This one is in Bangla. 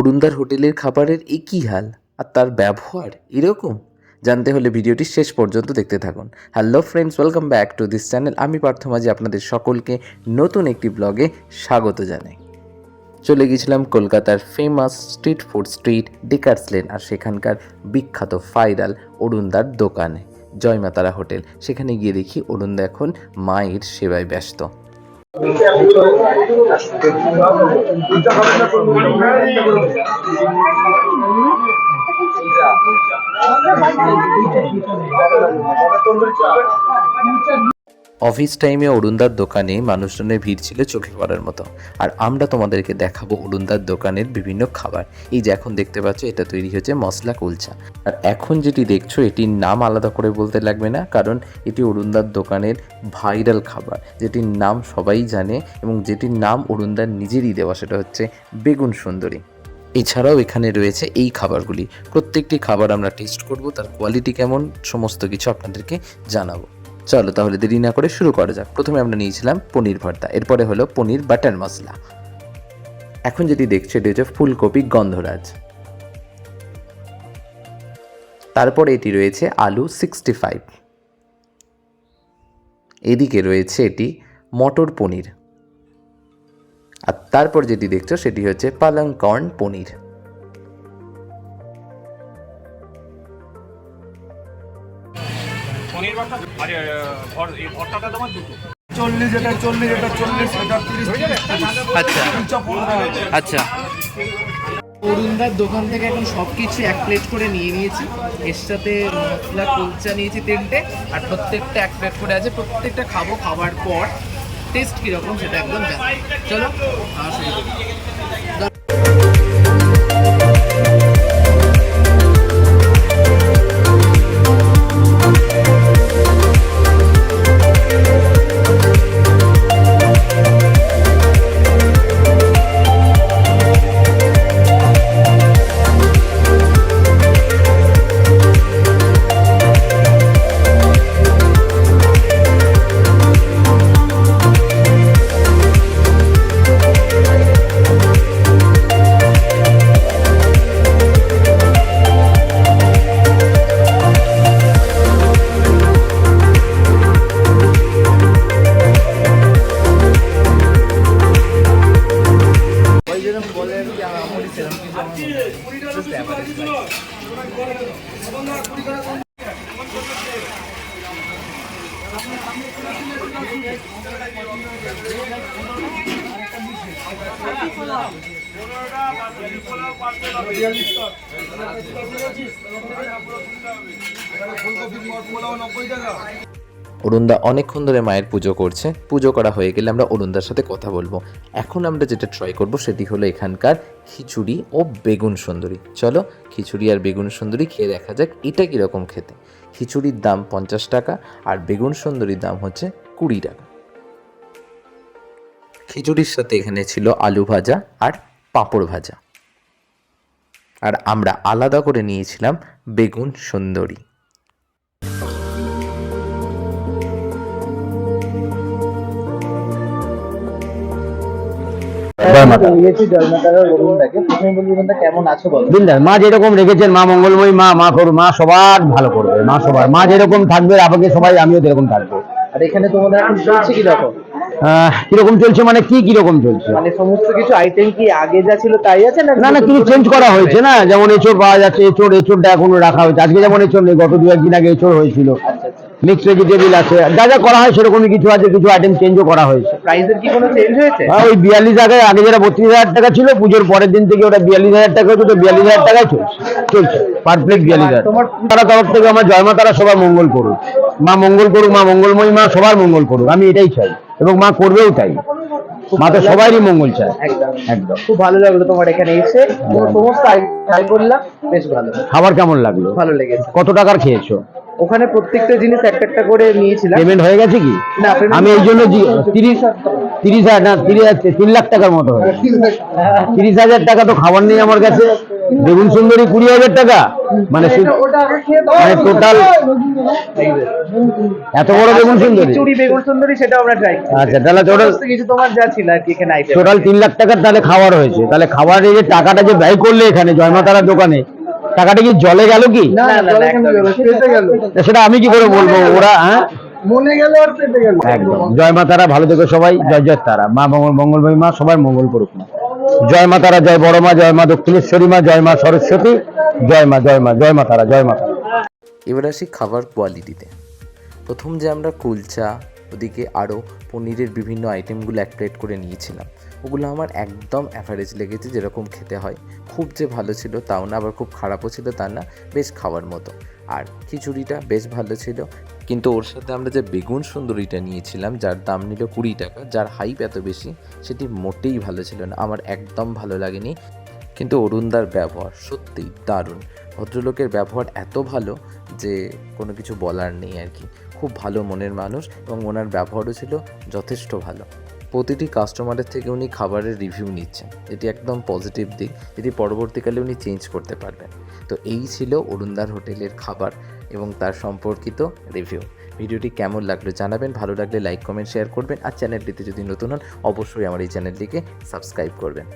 অরুণদার হোটেলের খাবারের এ কী হাল আর তার ব্যবহার এরকম? জানতে হলে ভিডিওটি শেষ পর্যন্ত দেখতে থাকুন। Hello friends welcome back to this channel আমি পার্থ মাঝি আপনাদের সকলকে নতুন একটি ব্লগে স্বাগত জানাই। চলে গেছিলাম কলকাতার famous street food street Dacres lane আর সেখানকার বিখ্যাত ফাইরাল অরুণদার দোকানে, জয়মাতারা হোটেল। সেখানে গিয়ে দেখি অরুণদা এখন মায়ের সেবায় ব্যস্ত। Ik heb ook een heel. Ik heb het niet gedaan een beetje. Office টাইমে অরুণদার দোকানে মানুষজনের ভিড় ছিল চোখে পড়ার মতো। আর আমরা তোমাদেরকে দেখাবো অরুণদার দোকানের বিভিন্ন খাবার। এই যে এখন দেখতে পাচ্ছ, এটা তৈরি হচ্ছে মশলা কুলচা। আর এখন যেটি দেখছ, এটির নাম আলাদা করে বলতে লাগবে না, কারণ এটি অরুণদার দোকানের ভাইরাল খাবার। যেটির নাম সবাই জানে এবং যেটির নাম অরুণদার নিজেরই দেওয়া, সেটা হচ্ছে বেগুন সুন্দরী। এছাড়াও এখানে রয়েছে এই খাবারগুলি। প্রত্যেকটি খাবার আমরা টেস্ট করব, তার কোয়ালিটি কেমন, সমস্ত কিছু আপনাদেরকে জানাব। চলো তাহলে দেরি না করে শুরু করা যাক। প্রথমে আমরা নিয়েছিলাম পনির ভর্তা, এরপরে হলো পনির বাটার মশলা। এখন যেটি দেখছ, এটি হচ্ছে ফুলকপি গন্ধরাজ। তারপর এটি রয়েছে আলু সিক্সটি ফাইভ এদিকে রয়েছে এটি মটর পনির। আর তারপর যেটি দেখছ, সেটি হচ্ছে পালং কর্ন পনির। আরে এই তোমার দুটো। চল্লিশ এটা চল্লিশ এটা চল্লিশ এটা তিরিশ। আচ্ছা। আচ্ছা। অরুণদার দোকান থেকে এখন সব কিছু এক প্লেট করে নিয়ে নিয়েছি। এর সাথে মশলা কুলচা নিয়েছি তিনটে আর প্রত্যেকটা এক প্লেট করে আছে। প্রত্যেকটা খাব খাবার পর। টেস্ট কীরকম সেটা একদম জানো চলো শুরু করি। আমারই সেরকম কিছু আমার মনে হয় average like. নব্বই টাকা অরুণদা অনেকক্ষণ ধরে মায়ের পুজো করছে। পুজো করা হয়ে গেলে আমরা অরুণদার সাথে কথা বলব। এখন আমরা যেটা ট্রাই করব সেটি হলো এখানকার খিচুড়ি ও বেগুন সুন্দরী। চলো খিচুড়ি আর বেগুন সুন্দরী খেয়ে দেখা যাক এটা কীরকম খেতে। খিচুড়ির দাম পঞ্চাশ টাকা আর বেগুন সুন্দরীর দাম হচ্ছে কুড়ি টাকা। খিচুড়ির সাথে এখানে ছিল আলু ভাজা আর পাঁপড় ভাজা। আর আমরা আলাদা করে নিয়েছিলাম বেগুন সুন্দরী। মা যেরকম রেখেছেন মা মঙ্গলময়ী মা মা করু মা সবার ভালো করবে মা সবার। মা যেরকম থাকবে আপনাকে সবাই আমিও যেরকম থাকব। আর এখানে তোমাদের এখন চলছে কি রকম কীরকম চলছে মানে কি কীরকম চলছে? মানে সমস্ত কিছু আইটেম কি আগে যা ছিল তাই আছে না না না কিছু চেঞ্জ করা হয়েছে না। যেমন এচোর পাওয়া যাচ্ছে এচোর এচোরটা এখনও রাখা হয়েছে। আজকে যেমন এচোর নেই গত দু একদিন আগে এচোর হয়েছিল। আচ্ছা আচ্ছা। মিক্স ভেজিটেবিল আছে। যা যা করা হয় সেরকমই কিছু আছে কিছু আইটেম চেঞ্জও করা হয়েছে। প্রাইসের কি কোনো চেঞ্জ হয়েছে? আর ওই বিয়াল্লিশ আগে আগে যেটা বত্রিশ হাজার টাকা ছিল পুজোর পরের দিন থেকে ওটা বিয়াল্লিশ হাজার টাকা হচ্ছে তো বিয়াল্লিশ হাজার টাকায় চলছে। চলছে। পার প্লেট বিয়াল্লিশ হাজার। তারা তরফ থেকে আমার জয় মা তারা সবার মঙ্গল করুক। মা মঙ্গল করুক মা মঙ্গলময়ী মা সবার মঙ্গল করুক। আমি এটাই চাই। এবং মা করবেও তাই। মা তো সবারই মঙ্গল চায়। একদম। একদম। খুব ভালো লাগল তোমার এখানে এসে। সমস্ত ট্রাই করলাম। বেশ ভালো। খাবার কেমন লাগল? ভালো লেগেছে। কত টাকার খেয়েছো? ওখানে প্রত্যেকটা জিনিস একটা একটা করে নিয়েছিলাম। পেমেন্ট হয়ে গেছে কি? না, আমি এই জন্য তিরিশ তিরিশ হাজার না তিরিশ হাজার তিন লাখ টাকার মতো তিরিশ হাজার টাকা তো খাবার নেই আমার কাছে। বেগুন সুন্দরী কুড়ি হাজার টাকা। মানে মানে টোটাল এত বড় বেগুন সুন্দরী? খিচুড়ি বেগুন সুন্দরী সেটা আমরা ট্রাই আচ্ছা তাহলে টোটাল কিছু তোমার যা ছিল আর কি এখানে আইটেম টোটাল তিন লাখ টাকার তাহলে খাবার হয়েছে। তাহলে খাবারের যে টাকাটা যে ব্যয় করলে এখানে জয়মাতারার দোকানে টাকাটা কি জলে গেল কি। সেটা আমি কি করে বলব? ওরা হ্যাঁ? মনে গেল আর পেটে গেল। একদম। জয় মা তারা ভালো থেকো সবাই। জয় জয় তারা। মা মঙ্গল মঙ্গলময়ী মা সবার মঙ্গল করুক না জয় মা তারা জয় বড় মা জয় মা দক্ষিণেশ্বরী মা জয় মা সরস্বতী। জয় মা জয় মা জয় মা তারা জয় মা তারা। এবার আসি খাবার কোয়ালিটিতে প্রথম যে আমরা কুলচা ওদিকে আরও পনিরের বিভিন্ন আইটেমগুলো এক প্লেট করে নিয়েছিলাম। ওগুলো আমার একদম অ্যাভারেজ লেগেছে যেরকম খেতে হয়। খুব যে ভালো ছিল তাও না, আবার খুব খারাপও ছিল তা না, বেশ খাওয়ার মতো। আর খিচুড়িটা বেশ ভালো ছিল। কিন্তু ওর সাথে আমরা যে বেগুন সুন্দরীটা নিয়েছিলাম, যার দাম নিল কুড়ি টাকা, যার হাইপ এত বেশি, সেটি মোটেই ভালো ছিল না। আমার একদম ভালো লাগেনি। কিন্তু অরুণদার ব্যবহার সত্যিই দারুণ। ভদ্রলোকের ব্যবহার এত ভালো যে কোনো কিছু বলার নেই আর কি। খুব ভালো মনের মানুষ এবং ওনার ব্যবহারও ছিল যথেষ্ট ভালো। প্রতিটি কাস্টমারের থেকে উনি খাবারের রিভিউ নিচ্ছেন। এটি একদম পজিটিভ দিক। এটি পরবর্তীকালে উনি চেঞ্জ করতে পারবেন। তো এই ছিল অরুণদার হোটেলের খাবার এবং তার সম্পর্কিত রিভিউ ভিডিওটি কেমন লাগল জানাবেন। ভালো লাগলে লাইক কমেন্ট শেয়ার করবেন। আর চ্যানেলটিতে যদি নতুন হন, অবশ্যই আমার এই চ্যানেলটিকে সাবস্ক্রাইব করবেন।